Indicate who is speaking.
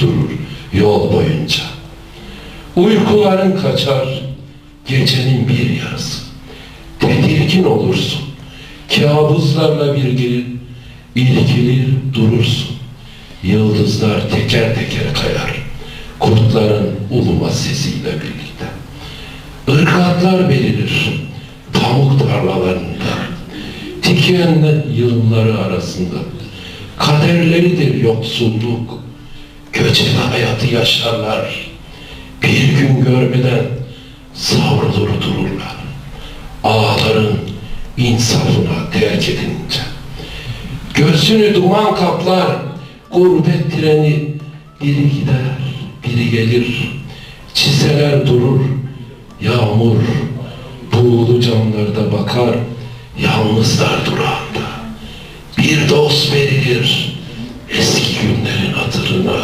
Speaker 1: durur yol boyunca. Uykuların kaçar gecenin bir yarısı. Tedirgin olursun. Kabuslarla bir gelir, irkilir durursun. Yıldızlar teker teker kayar. Kurtların uluma sesiyle birlikte. Irgatlar belirir pamuk tarlalarında. Dikenli yılları arasında. Kaderleridir yoksulluk. Göçebe hayatı yaşarlar. Bir gün görmeden savrulur dururlar. Ağların insafına terk edilince. Gözünü duman kaplar, gurbet treni biri gider, biri gelir. Çiseler durur, yağmur buğulu camlarda bakar, yalnızlar durağında. Bir dost verilir eski günlerin hatırına.